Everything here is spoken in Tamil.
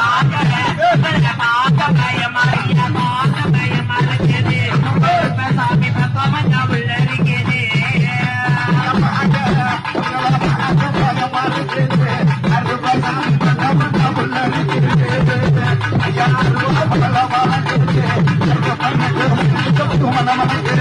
ஆகல ஆகல ஆகல மறைய மாற மறையது uma nova